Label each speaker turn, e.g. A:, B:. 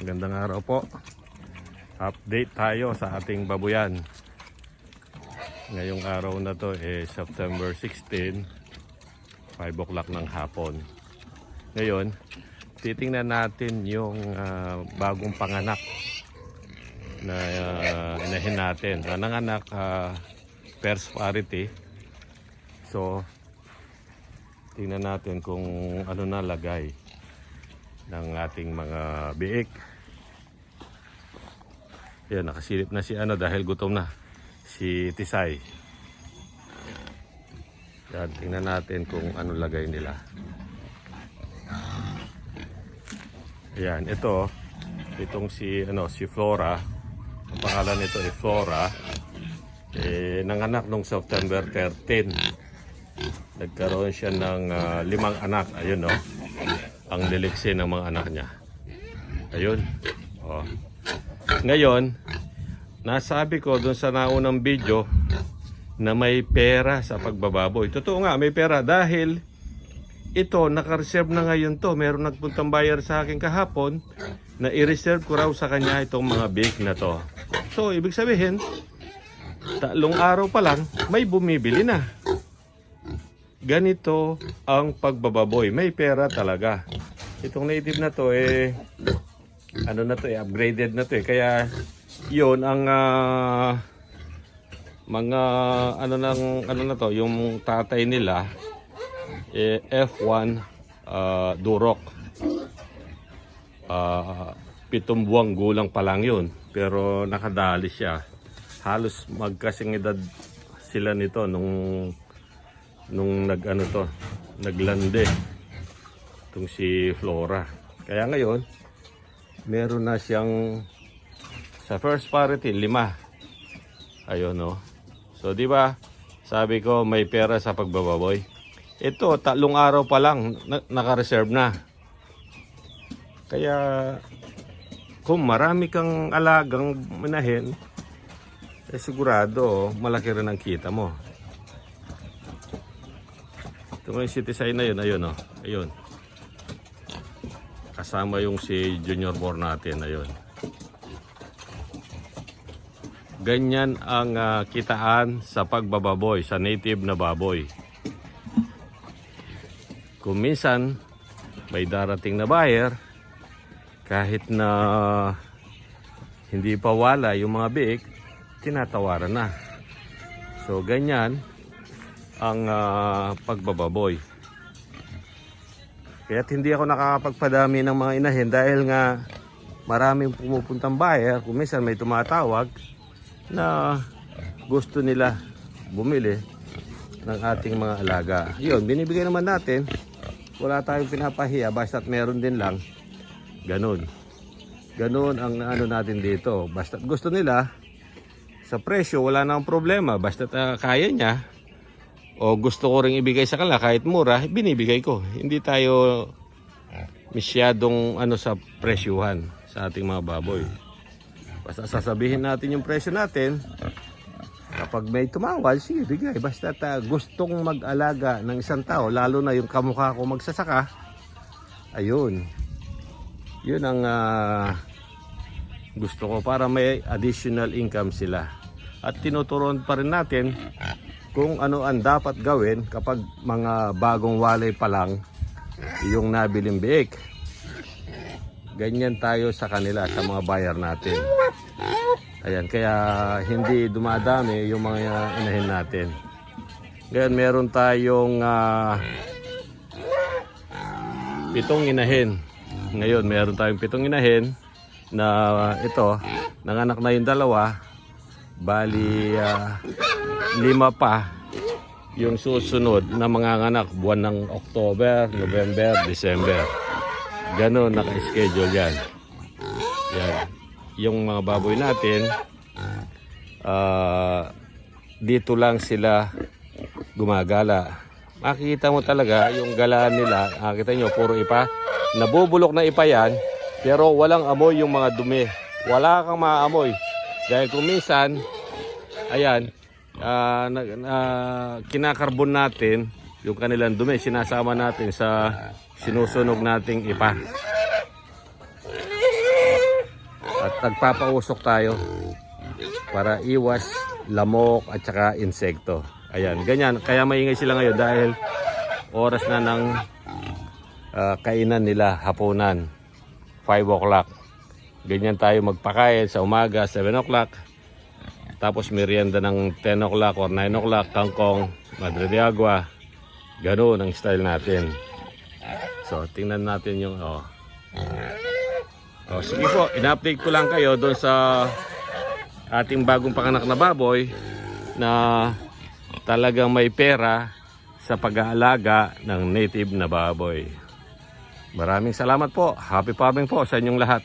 A: Magandang araw po. Update tayo sa ating babuyan. Ngayong araw na to eh September 16, 5 o'clock ng hapon. Ngayon, titingnan natin yung ah, bagong panganak na uh, inahin natin. Na nanganak ah, first parity. So, tingnan natin kung ano na lagay ng ating mga biik. Yan, nakasilip na si ano dahil gutom na. Si Tisay. Yan, tingnan natin kung ano lagay nila. Yan, ito. Itong si, ano, si Flora. Ang pangalan nito ay Flora. Eh, nanganak nung September 13. Nagkaroon siya ng ah, limang anak. Ayun, no? Ang liliksi ng mga anak niya. Ayun. Oh. Ngayon, nasabi ko dun sa naunang video na may pera sa pagbababoy. Totoo nga, may pera dahil ito, naka-reserve na ngayon to. Meron nagpuntang buyer sa akin kahapon na i-reserve ko raw sa kanya itong mga bake na to. So, ibig sabihin, tatlong araw pa lang, may bumibili na. Ganito ang pagbababoy. May pera talaga. Itong native na to, eh, ano na to eh, upgraded na to eh. Kaya, yon ang ah, mga, ano nang, ano na to, yung tatay nila, eh, F1 ah, Durok. Ah, pitong buwang gulang pa lang yun. Pero nakadali siya. Halos magkasing edad sila nito nung nung nag ano to, naglande itong si Flora. Kaya ngayon, meron na siyang sa first parity, lima. Ayun, no. So, di ba, sabi ko may pera sa pagbababoy. Ito, tatlong araw pa lang, na- naka-reserve na. Kaya, kung marami kang alagang manahin, eh sigurado, malaki rin ang kita mo. Ito nga yung city sign na yun, ayun, oh. Ayun. Kasama yung si junior born natin, ayun. Ganyan ang ah, kitaan sa pagbababoy, sa native na baboy. Kung minsan may darating na buyer, kahit na hindi pa wala yung mga biik, tinatawaran na. So ganyan ang ah, pagbababoy. Kaya't hindi ako nakakapagpadami ng mga inahin dahil nga maraming pumupuntang buyer, kung minsan may tumatawag na gusto nila bumili ng ating mga alaga. Yun, binibigay naman natin. Wala tayong pinapahiya basta't meron din lang. Ganun. Ganun ang ano natin dito. Basta't gusto nila, sa presyo wala nang problema. Basta't ah, kaya niya, o gusto ko ring ibigay sa kanila kahit mura, binibigay ko. Hindi tayo masyadong ano sa presyuhan sa ating mga baboy. Basta sasabihin natin yung presyo natin. Kapag may tumawal, sige, bigay. Basta ta, gustong mag-alaga ng isang tao, lalo na yung kamukha ko magsasaka, ayun. Yun ang ah, gusto ko para may additional income sila. At tinuturon pa rin natin kung ano ang dapat gawin kapag mga bagong walay pa lang yung nabiling biik. Ganyan tayo sa kanila, sa mga buyer natin. Ayan, kaya hindi dumadami yung mga inahin natin. Ngayon, meron tayong ah, pitong inahin. Ngayon, meron tayong pitong inahin na ito, nanganak na yung dalawa. Bali, ah, lima pa yung susunod na mga anak buwan ng October, November, December. Ganon naka-schedule yan. Yan. Yung mga baboy natin, ah, dito lang sila gumagala. Makikita mo talaga yung galaan nila. Makikita nyo, puro ipa. Nabubulok na ipa yan, pero walang amoy yung mga dumi. Wala kang maamoy. Dahil kung minsan, ayan, ah, na, na- kinakarbon natin yung kanilang dumi, sinasama natin sa sinusunog nating ipa. At nagpapausok tayo para iwas lamok at saka insekto. Ayan, ganyan. Kaya maingay sila ngayon dahil oras na ng ah, kainan nila hapunan. 5 o'clock. Ganyan tayo magpakain sa umaga, 7 o'clock. Tapos merienda ng 10 o'clock or 9 o'clock, kangkong, madre de agua. Ganun ang style natin. So, tingnan natin yung, oh. Oh, sige po, ina-update ko lang kayo doon sa ating bagong panganak na baboy na talagang may pera sa pag-aalaga ng native na baboy. Maraming salamat po. Happy farming po sa inyong lahat.